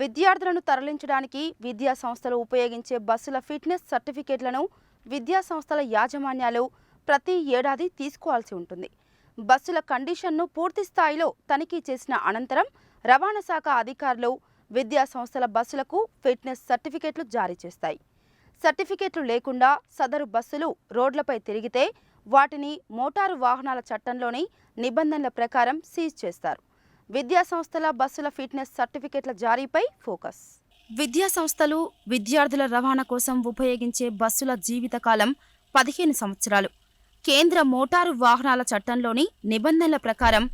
విద్యార్థులను తరలించడానికి విద్యా సంస్థలు ఉపయోగించే బస్సుల ఫిట్నెస్ సర్టిఫికేట్లను విద్యా సంస్థల యాజమాన్యాలు ప్రతి ఏడాది తీసుకోవాల్సి ఉంటుంది. బస్సుల కండిషన్ను పూర్తి స్థాయిలో తనిఖీ చేసిన అనంతరం రవాణా శాఖ అధికారులు విద్యా సంస్థల బస్సులకు ఫిట్నెస్ సర్టిఫికేట్లు జారీ చేస్తాయి. సర్టిఫికేట్లు లేకుండా సదరు బస్సులు రోడ్లపై తిరిగితే వాటిని మోటారు వాహనాల చట్టంలోని నిబంధనల ప్రకారం సీజ్ చేస్తారు. విద్యా సంస్థల బస్సుల ఫిట్నెస్ సర్టిఫికేట్ల జారీపై ఫోకస్. విద్యా సంస్థలు విద్యార్థుల రవాణా కోసం ఉపయోగించే బస్సుల జీవితకాలం పదిహేను సంవత్సరాలు. కేంద్ర మోటారు వాహనాల చట్టంలోని నిబంధనల ప్రకారం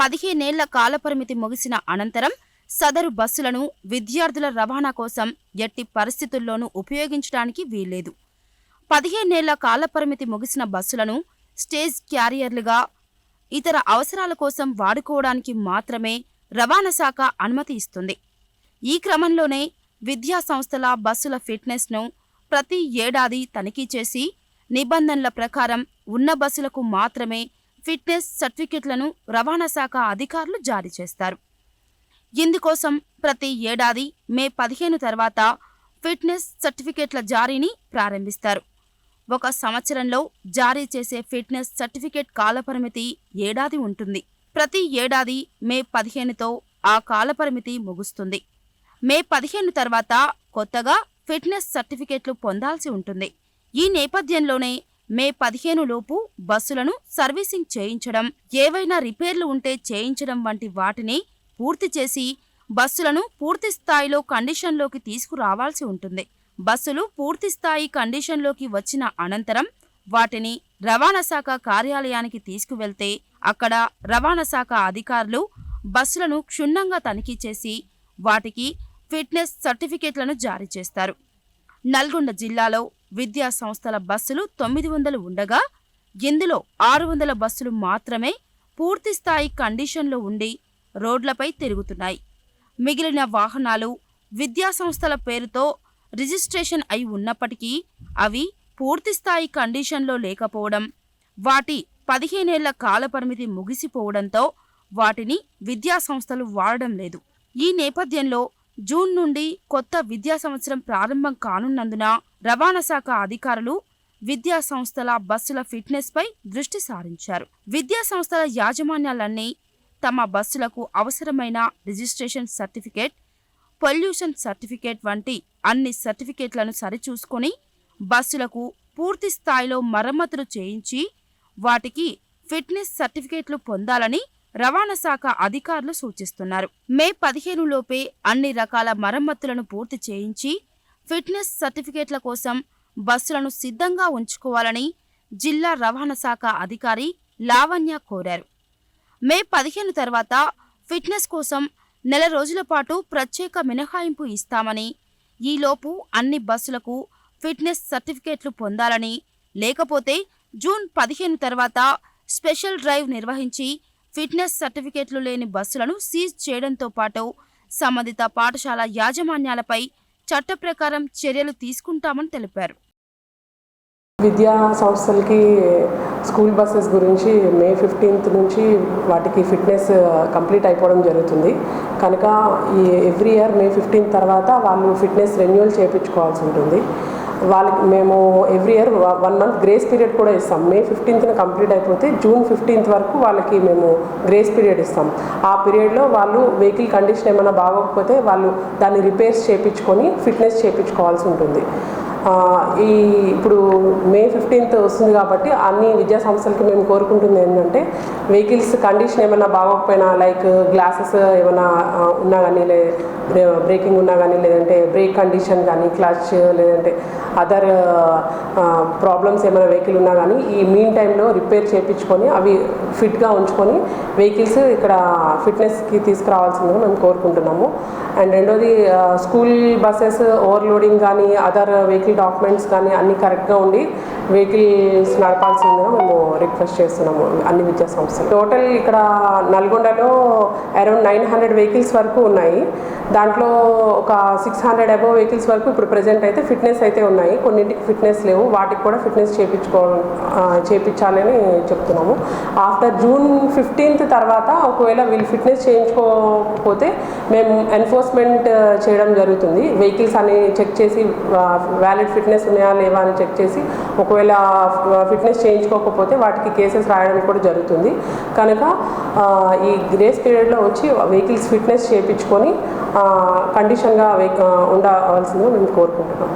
పదిహేనేళ్ళ కాలపరిమితి ముగిసిన అనంతరం సదరు బస్సులను విద్యార్థుల రవాణా కోసం ఎట్టి పరిస్థితుల్లోనూ ఉపయోగించడానికి వీల్లేదు. పదిహేనేళ్ళ కాలపరిమితి ముగిసిన బస్సులను స్టేజ్ క్యారియర్లుగా ఇతర అవసరాల కోసం వాడుకోవడానికి మాత్రమే రవాణా శాఖ అనుమతి ఇస్తుంది. ఈ క్రమంలోనే విద్యా సంస్థల బస్సుల ఫిట్నెస్ను ప్రతి ఏడాది తనిఖీ చేసి నిబంధనల ప్రకారం ఉన్న బస్సులకు మాత్రమే ఫిట్నెస్ సర్టిఫికెట్లను రవాణా శాఖ అధికారులు జారీ చేస్తారు. ఇందుకోసం ప్రతి ఏడాది మే పదిహేను తర్వాత ఫిట్నెస్ సర్టిఫికేట్ల జారీని ప్రారంభిస్తారు. ఒక సంవత్సరంలో జారీ చేసే ఫిట్నెస్ సర్టిఫికేట్ కాలపరిమితి ఏడాది ఉంటుంది. ప్రతి ఏడాది మే పదిహేనుతో ఆ కాలపరిమితి ముగుస్తుంది. మే పదిహేను తర్వాత కొత్తగా ఫిట్నెస్ సర్టిఫికేట్లు పొందాల్సి ఉంటుంది. ఈ నేపథ్యంలోనే మే పదిహేను లోపు బస్సులను సర్వీసింగ్ చేయించడం ఏవైనా రిపేర్లు ఉంటే చేయించడం వంటి వాటిని పూర్తి చేసి బస్సులను పూర్తి స్థాయిలో కండిషన్లోకి తీసుకురావాల్సి ఉంటుంది. బస్సులు పూర్తి స్థాయి కండిషన్లోకి వచ్చిన అనంతరం వాటిని రవాణా శాఖ కార్యాలయానికి తీసుకువెళ్తే అక్కడ రవాణా శాఖ అధికారులు బస్సులను క్షుణ్ణంగా తనిఖీ చేసి వాటికి ఫిట్నెస్ సర్టిఫికేట్లను జారీ చేస్తారు. నల్గొండ జిల్లాలో విద్యా సంస్థల బస్సులు తొమ్మిది వందలు ఉండగా ఇందులో ఆరు వందల బస్సులు మాత్రమే పూర్తి స్థాయి కండిషన్లో ఉండి రోడ్లపై తిరుగుతున్నాయి. మిగిలిన వాహనాలు విద్యా సంస్థల పేరుతో రిజిస్ట్రేషన్ అయి ఉన్నప్పటికీ అవి పూర్తిస్థాయి కండిషన్లో లేకపోవడం వాటి పదిహేనేళ్ళ కాలపరిమితి ముగిసిపోవడంతో వాటిని విద్యా సంస్థలు వాడడం లేదు. ఈ నేపథ్యంలో జూన్ నుండి కొత్త విద్యా సంవత్సరం ప్రారంభం కానున్నందున రవాణా శాఖ అధికారులు విద్యా సంస్థల బస్సుల ఫిట్నెస్పై దృష్టి సారించారు. విద్యా సంస్థల యాజమాన్యాలన్నీ తమ బస్సులకు అవసరమైన రిజిస్ట్రేషన్ సర్టిఫికేట్ పొల్యూషన్ సర్టిఫికేట్ వంటి అన్ని సర్టిఫికేట్లను సరిచూసుకొని బస్సులకు పూర్తి స్థాయిలో మరమ్మతులు చేయించి వాటికి ఫిట్నెస్ సర్టిఫికేట్లు పొందాలని రవాణా శాఖ అధికారులు సూచిస్తున్నారు. మే పదిహేను లోపే అన్ని రకాల మరమ్మతులను పూర్తి చేయించి ఫిట్నెస్ సర్టిఫికేట్ల కోసం బస్సులను సిద్ధంగా ఉంచుకోవాలని జిల్లా రవాణా శాఖ అధికారి లావణ్య కోరారు. మే పదిహేను తర్వాత ఫిట్నెస్ కోసం నెల రోజుల పాటు ప్రత్యేక మినహాయింపు ఇస్తామని ఈలోపు అన్ని బస్సులకు ఫిట్నెస్ సర్టిఫికేట్లు పొందాలని లేకపోతే జూన్ పదిహేను తర్వాత స్పెషల్ డ్రైవ్ నిర్వహించి ఫిట్నెస్ సర్టిఫికేట్లు లేని బస్సులను సీజ్ చేయడంతో పాటు సంబంధిత పాఠశాల యాజమాన్యాలపై చట్ట ప్రకారం చర్యలు తీసుకుంటామని తెలిపారు. విద్యా సంస్థలకి స్కూల్ బస్సెస్ గురించి మే ఫిఫ్టీన్త్ నుంచి వాటికి ఫిట్నెస్ కంప్లీట్ అయిపోవడం జరుగుతుంది. కనుక ఈ ఎవ్రీ ఇయర్ మే ఫిఫ్టీన్త్ తర్వాత వాళ్ళు ఫిట్నెస్ రెన్యువల్ చేయించుకోవాల్సి ఉంటుంది. వాళ్ళకి మేము every year one month grace period కూడా ఇస్తాం. మే ఫిఫ్టీన్త్న కంప్లీట్ అయిపోతే జూన్ ఫిఫ్టీన్త్ వరకు వాళ్ళకి మేము గ్రేస్ పీరియడ్ ఇస్తాం. ఆ పీరియడ్లో వాళ్ళు వెహికల్ కండిషన్ ఏమైనా బాగోకపోతే వాళ్ళు దాన్ని రిపేర్స్ చేయించుకొని ఫిట్నెస్ చేయించుకోవాల్సి ఉంటుంది. ఈ ఇప్పుడు మే ఫిఫ్టీన్త్ వస్తుంది కాబట్టి అన్ని విద్యా సంస్థలకి మేము కోరుకుంటుంది ఏంటంటే వెహికల్స్ కండిషన్ ఏమైనా బాగోకపోయినా లైక్ గ్లాసెస్ ఏమైనా ఉన్నా కానీ లే బ్రేకింగ్ ఉన్నా కానీ లేదంటే బ్రేక్ కండిషన్ కానీ క్లచ్ లేదంటే అదర్ ప్రాబ్లమ్స్ ఏమైనా వెహికల్ ఉన్నా కానీ ఈ మీన్ టైంలో రిపేర్ చేయించుకొని అవి ఫిట్గా ఉంచుకొని వెహికల్స్ ఇక్కడ ఫిట్నెస్కి తీసుకురావాల్సిందిగా మేము కోరుకుంటున్నాము. అండ్ రెండోది స్కూల్ బస్సెస్ ఓవర్లోడింగ్ కానీ అదర్ వెహికల్ డాక్యుమెంట్స్ కానీ అన్నీ కరెక్ట్గా ఉండి వెహికల్స్ నడపాల్సిందిగా మేము రిక్వెస్ట్ చేస్తున్నాము అన్ని విద్యా సంస్థలు. టోటల్ ఇక్కడ నల్గొండలో అరౌండ్ నైన్ హండ్రెడ్ వెహికల్స్ వరకు ఉన్నాయి. దాంట్లో ఒక సిక్స్ హండ్రెడ్ అబోవ్ వెహికల్స్ వరకు ఇప్పుడు ప్రజెంట్ అయితే ఫిట్నెస్ అయితే ఉన్నాయి. కొన్నింటికి ఫిట్నెస్ లేవు. వాటికి కూడా ఫిట్నెస్ చేయించుకో చేయించాలని చెప్తున్నాము. ఆఫ్టర్ జూన్ ఫిఫ్టీన్త్ తర్వాత ఒకవేళ వీళ్ళు ఫిట్నెస్ చేయించుకోకపోతే మేము ఎన్ఫోర్స్మెంట్ చేయడం జరుగుతుంది. వెహికల్స్ అని చెక్ చేసి వ్యాలిడ్ ఫిట్నెస్ ఉన్నాయా లేవా అని చెక్ చేసి ఒకవేళ ఫిట్నెస్ చేయించుకోకపోతే వాటికి కేసెస్ రాయడం కూడా జరుగుతుంది. కనుక ఈ గ్రేస్ పీరియడ్లో వచ్చి వెహికల్స్ ఫిట్నెస్ చేయించుకొని కండిషన్గా ఉండవలసిందిగా మేము కోరుకుంటున్నాం.